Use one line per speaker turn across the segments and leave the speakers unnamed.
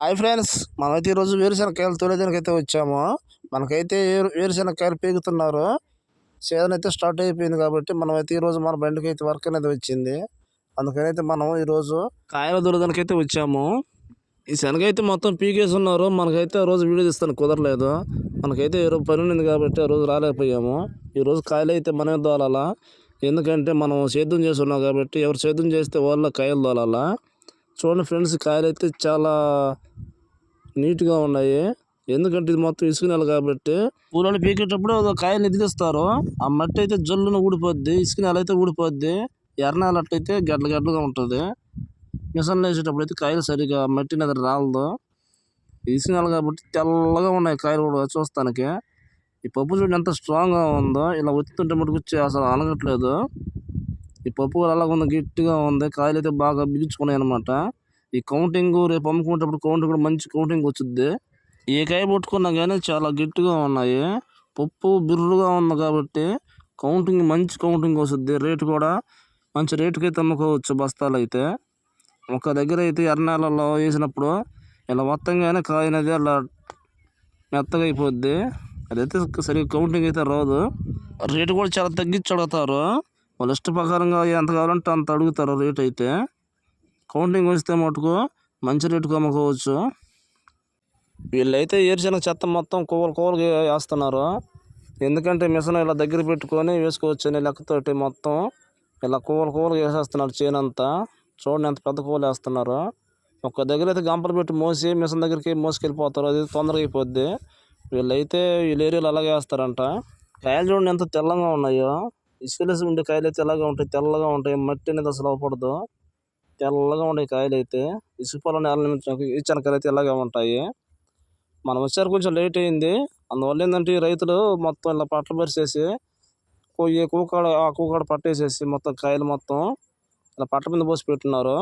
Hi friends మనమైతే ఈరోజు వేరుశనగకాయలు తోలేదానికి అయితే వచ్చాము. మనకైతే వేరు వేరుశనగకాయలు పీకుతున్నారు. సీజన్ అయితే స్టార్ట్ అయిపోయింది కాబట్టి మనమైతే ఈరోజు మన బండికి అయితే వర్క్ అనేది వచ్చింది. అందుకని అయితే మనం ఈరోజు కాయలు దొరదానికి అయితే వచ్చాము. ఈ శనగ అయితే మొత్తం పీకేసి ఉన్నారు మనకైతే ఆ రోజు వీడియో తీస్తాను కుదరలేదు. మనకైతే ఈరోజు పని ఉంది కాబట్టి ఆ రోజు రాలేకపోయాము. ఈరోజు కాయలు అయితే మనమే దోలాలా ఎందుకంటే మనం సేద్యం చేస్తున్నాం కాబట్టి ఎవరు సేద్యం చేస్తే వాళ్ళ కాయలు దోలాలా చూడండి ఫ్రెండ్స్ కాయలు అయితే చాలా నీట్గా ఉన్నాయి. ఎందుకంటే ఇది మొత్తం ఇసుక నెల కాబట్టి పూలను పీకేటప్పుడు ఒక కాయలు ఎదిగిస్తారు ఆ మట్టి అయితే జల్లున ఊడిపోద్ది ఇసుక నెల అయితే ఊడిపోద్ది. ఎర్ర అట్లయితే ఉంటుంది. మిషన్ వేసేటప్పుడు అయితే కాయలు సరిగా మట్టి మీద రాలదు. ఇసుక నెల కాబట్టి తెల్లగా ఉన్నాయి కాయలు కూడా చూస్తానికి. ఈ పప్పు చూడండి ఎంత స్ట్రాంగ్గా ఉందో ఇలా ఒత్తుతుంటే మటుకు అసలు అనగట్లేదు ఈ పప్పు కూడా అలాగ ఉంది గట్టిగా ఉంది. కాయలు అయితే బాగా బిగించుకున్నాయి అనమాట ఈ కౌంటింగ్ రేపు అమ్ముకునేటప్పుడు కౌంటింగ్ కూడా మంచి కౌంటింగ్ వచ్చింది ఏ కాయ పట్టుకున్నా కానీ చాలా గట్టిగా ఉన్నాయి. పప్పు బిర్రుగా ఉంది కాబట్టి కౌంటింగ్ మంచి కౌంటింగ్ వస్తుంది. రేటు కూడా మంచి రేటుకి అయితే అమ్ముకోవచ్చు బస్తాలు అయితే ఒక దగ్గర అయితే ఎర్రనేలలో వేసినప్పుడు ఇలా మొత్తంగానే కాయ అనేది అలా మెత్తగా అయిపోద్ది అదైతే సరిగ్గా కౌంటింగ్ అయితే రాదు. రేటు కూడా చాలా తగ్గించి అడుగుతారు. వాళ్ళ ఇష్ట ప్రకారంగా ఎంత కావాలంటే అంత అడుగుతారు రేట్ అయితే. కౌంటింగ్ వస్తే మటుకు మంచి రేటుకు అమ్ముకోవచ్చు. వీళ్ళైతే ఏరిచిన చెత్త మొత్తం కోవలు కోవలు వేస్తున్నారు. ఎందుకంటే మిషన్ ఇలా దగ్గర పెట్టుకొని వేసుకోవచ్చు అనే లెక్కతోటి మొత్తం ఇలా కోవలు కోవలు వేసేస్తున్నారు చేను అంతా. చూడండి ఎంత పెద్ద కోవలు వేస్తున్నారు. ఒక దగ్గర అయితే గంపలు పెట్టి మోసి మిషన్ దగ్గరికి మోసుకెళ్ళిపోతారు. అది తొందరగా అయిపోద్ది. వీళ్ళైతే వీళ్ళ ఏరియాలో అలాగే వేస్తారంట. కాయలు చూడండి ఎంత తెల్లంగా ఉన్నాయో. ఇసుకలేసి ఉండే కాయలు అయితే ఎలాగా ఉంటాయి? తెల్లగా ఉంటాయి. మట్టి అనేది అసలు అవ్వకూడదు. తెల్లగా ఉండే కాయలు అయితే ఇసుక పొలం నేల ఈ చెనకాయలు అయితే ఇలాగే ఉంటాయి? మనం వచ్చారు కొంచెం లేట్ అయింది. అందువల్ల ఏంటంటే ఈ రైతులు మొత్తం ఇలా పట్ల పరిచేసి కొయ్యి కూకాడ ఆ కూకాడ పట్టేసేసి మొత్తం కాయలు మొత్తం ఇలా పట్ల మీద పోసి పెట్టున్నారు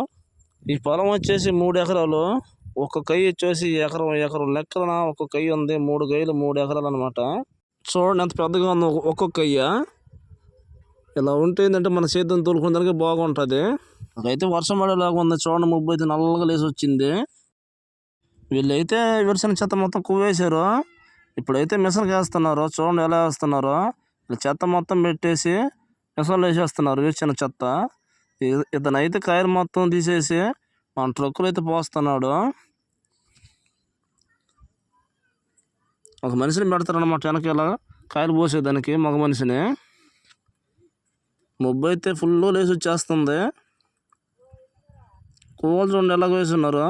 ఈ పొలం వచ్చేసి మూడు ఎకరాలు. ఒక కై వచ్చేసి ఎకరం ఎకరం లెక్కన ఒక కై ఉంది. మూడు కైలు మూడు ఎకరాలు అనమాట చూడండి ఎంత పెద్దగా ఉంది. ఒక్కొక్క కయ్య. ఇలా ఉంటే ఏంటంటే మన సేద్యం తోలుకునేదానికి బాగుంటుంది. అదైతే వర్షం పడేలాగా ఉంది. చూడండి ముబ్బు అయితే నల్లగా లేసి వచ్చింది. వీళ్ళైతే విరసన చెత్త మొత్తం కువ్వేశారు. ఇప్పుడైతే మిషన్కి వేస్తున్నారు. చూడండి ఎలా వేస్తున్నారు. ఇలా చెత్త మొత్తం పెట్టేసి మిషన్లో వేసేస్తున్నారు వేసిన చెత్త. ఇతనైతే కాయలు మొత్తం తీసేసి మన ట్రక్కులు అయితే పోస్తున్నాడు. ఒక మనిషిని పెడతారనమాట వెనక ఇలా కాయలు పోసేదానికి మగ మనిషిని. మొబ్బు అయితే ఫుల్ లేసి వచ్చేస్తుంది. కోవలు చూడండి ఎలాగ వేసున్నారు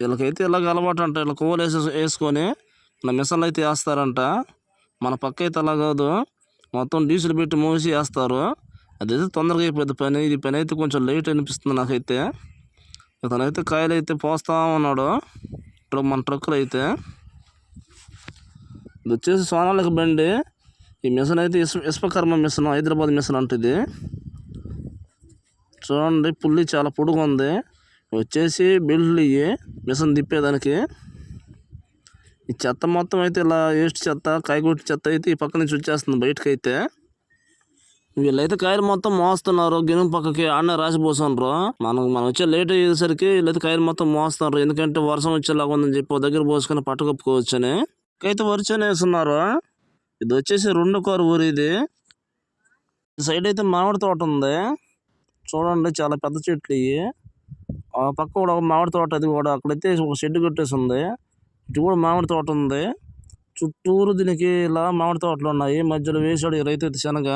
వీళ్ళకైతే ఇలాగ అలవాటు అంట వీళ్ళ కోవలు వేసే వేసుకొని మన మిషన్లు అయితే వేస్తారంట. మన పక్క అయితే అలా కాదు మొత్తం డీజిల్ పెట్టి మూసి వేస్తారు. అదైతే తొందరగా అయిపోద్ది పని ఇది పని అయితే కొంచెం లేట్ అనిపిస్తుంది నాకైతే. ఇతనైతే కాయలు అయితే పోస్తా ఉన్నాడు ఇప్పుడు మన ట్రక్కులు అయితే. ఇది వచ్చేసి సోనాలకు బండి. ఈ మిషన్ అయితే ఇసు ఇసుపకర్మ మిషన్ హైదరాబాద్ మిషన్ అంటుంది. చూడండి పుల్లి చాలా పొడుగు ఉంది. వచ్చేసి బిల్లు ఇవి మిషన్ తిప్పేదానికి. ఈ చెత్త మొత్తం అయితే ఇలా వేస్ట్ చెత్త కాయగొట్టి చెత్త అయితే ఈ పక్క నుంచి వచ్చేస్తుంది బయటకైతే. వీళ్ళైతే కాయలు మొత్తం మోస్తున్నారు. గిన్నె పక్కకి ఆడనే రాసి మనం మనం వచ్చే లేట్ అయ్యేసరికి వీళ్ళైతే కాయలు మొత్తం మోస్తున్నారు. ఎందుకంటే వర్షం వచ్చేలాగా ఉందని చెప్పి దగ్గర పోసుకొని పట్టుకొప్పుకోవచ్చు అని అయితే వరిచేనే వేస్తున్నారు. ఇది వచ్చేసి రెండు కారు ఊరు ఇది. సైడ్ అయితే మామిడి తోట ఉంది. చూడండి చాలా పెద్ద చెట్లు ఇవి. ఆ పక్క కూడా ఒక మామిడి తోట అది కూడా. అక్కడైతే ఒక షెడ్ కట్టేసి ఉంది ఇటు కూడా మామిడి తోట ఉంది. చుట్టూరు దీనికి ఇలా మామిడి తోటలు ఉన్నాయి. మధ్యలో వేసాడు రైతు అయితే శనగ.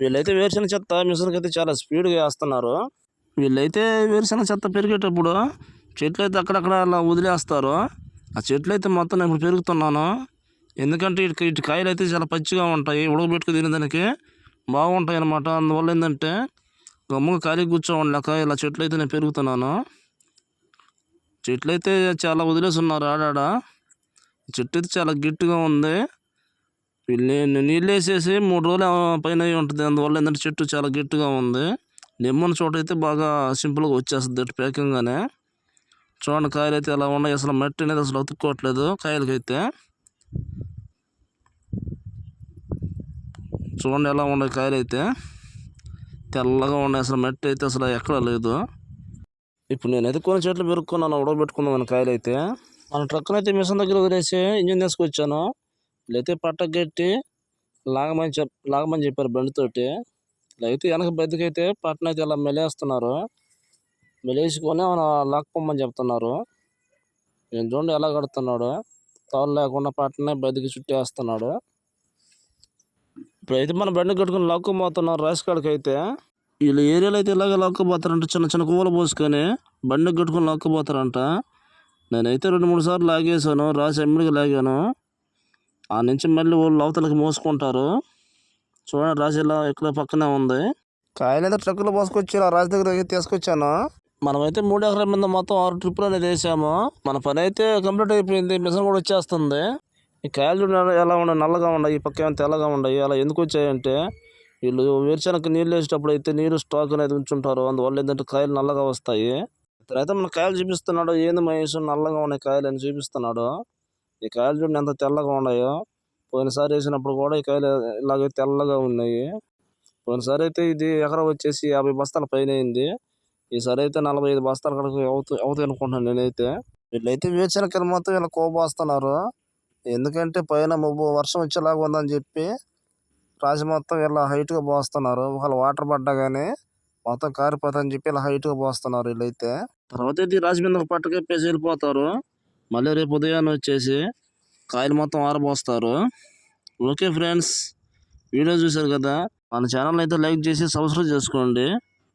వీళ్ళైతే వేరుశెనగ చెత్త మిషన్కి అయితే చాలా స్పీడ్గా వేస్తున్నారు. వీళ్ళైతే వేరుశెనగ చెత్త పెరిగేటప్పుడు చెట్లు అయితే అక్కడక్కడ అలా వదిలేస్తారు. ఆ చెట్లు అయితే మొత్తం నేను ఇప్పుడు పెరుగుతున్నాను. ఎందుకంటే ఇటు ఇటు కాయలు అయితే చాలా పచ్చిగా ఉంటాయి. ఉడకబెట్టుకు తినేదానికి బాగుంటాయి అనమాట అందువల్ల ఏంటంటే గమ్ముగా ఖాళీ కూర్చోండి ఇలా చెట్లు అయితే నేను పెరుగుతున్నాను. చెట్లు అయితే చాలా వదిలేసి ఉన్నారు ఆడాడ. చెట్టు అయితే చాలా గట్టిగా ఉంది. నేను నీళ్ళు వేసేసి మూడు రోజులు పైన ఉంటుంది. అందువల్ల ఏంటంటే చెట్టు చాలా గట్టిగా ఉంది. నిమ్మని చోట అయితే బాగా సింపుల్గా వచ్చేస్తుంది ప్యాకింగ్గానే చూడండి కాయలు అయితే ఎలా ఉన్నాయి. అసలు మట్టి అనేది అసలు అతుక్కోవట్లేదు కాయలకైతే. చూడండి ఎలా ఉన్నాయి కాయలు అయితే తెల్లగా ఉన్నాయి. అసలు మట్టి అయితే అసలు ఎక్కడ లేదు. ఇప్పుడు నేనైతే కొన్ని చెట్లు పెరుక్కున్నాను. ఉడకబెట్టుకుందామని కాయలు అయితే మన ట్రక్కునైతే అయితే మిషన్ దగ్గర వదిలేసి ఇంజిన్ తీసుకొచ్చాను. వీళ్ళైతే పట్టగట్టి లాగమని చెప్ లాగమని చెప్పారు బండితోటి ఇలా అయితే వెనక బతికైతే పట్టణ అయితే ఇలా మెలేస్తున్నారు. మెలేసుకొని ఆమె లాక్కోమని చెప్తున్నారు. నేను చూడండి ఎలా కడుతున్నాడు. తాళ్ళు లేకుండా పట్టనే బతికి చుట్టేస్తున్నాడు. ఇప్పుడైతే మన బండి కట్టుకుని లక్కుపోతున్నాం రైస్ కాడికి అయితే వీళ్ళ ఏరియాలో అయితే ఇలాగే లాక్కుపోతారంట చిన్న చిన్న కూలు పోసుకొని బండి కట్టుకుని లక్కుపోతారంట. నేనైతే రెండు మూడు సార్లు లాగేశాను రాసి ఎమ్మిడికి లాగాను. ఆ నుంచి మళ్ళీ వాళ్ళు అవతలకి మోసుకుంటారు. చూడండి రాసి ఇలా ఇక్కడ పక్కనే ఉంది. కాయలేదో ట్రక్కులో పోసుకొచ్చి ఇలా రాజు దగ్గర అయితే తీసుకొచ్చాను. మనమైతే మూడు ఎకరాల మీద మొత్తం ఆరు ట్రిప్పులు అనేది వేసాము మన పని అయితే కంప్లీట్ అయిపోయింది. మిషన్ కూడా వచ్చేస్తుంది. ఈ కాయలు ఎలా ఉన్నాయి? నల్లగా ఉన్నాయి. ఈ పక్క ఏమైనా తెల్లగా ఉన్నాయి? అలా ఎందుకు వచ్చాయంటే వీళ్ళు వేరుశనగ నీళ్ళు వేసేటప్పుడు అయితే నీరు స్టాక్ అనేది ఉంచుంటారు. అందువల్ల ఏంటంటే కాయలు నల్లగా వస్తాయి. ఇతనైతే మన కాయలు చూపిస్తున్నాడు. ఏంది మహేష్? నల్లగా ఉన్నాయి కాయలు అని చూపిస్తున్నాడు. ఈ కాయలు చూడండి ఎంత తెల్లగా ఉన్నాయో. పోయినసారి వేసినప్పుడు కూడా ఈ కాయలు ఇలాగే తెల్లగా ఉన్నాయి. పోయినసారి అయితే ఇది ఎకరం వచ్చేసి యాభై బస్తాల పైన అయింది. ఈసారి అయితే నలభై ఐదు బస్తాల కడకు అవుతాయి అవుతాయి అనుకుంటున్నాను నేనైతే. వీళ్ళైతే వేరుశనగకాయలు మొత్తం ఇలా కోబోస్తున్నారు ఎందుకంటే పైన మబ్బు వర్షం వచ్చేలాగా ఉందని చెప్పి రాజు మొత్తం ఇలా హైట్గా పోస్తున్నారు. ఒకవేళ వాటర్ పడ్డా కానీ మొత్తం కారిపోతుందని చెప్పి ఇలా హైట్గా పోస్తున్నారు వీళ్ళైతే. తర్వాత అయితే రాజు మీద పట్టుకెప్పేసి వెళ్ళిపోతారు. మళ్ళీ రేపు ఉదయాన్నే వచ్చేసి కాయలు మొత్తం ఆరబోస్తారు. ఓకే ఫ్రెండ్స్ వీడియో చూశారు కదా? మన ఛానల్ అయితే లైక్ చేసి సబ్స్క్రైబ్ చేసుకోండి.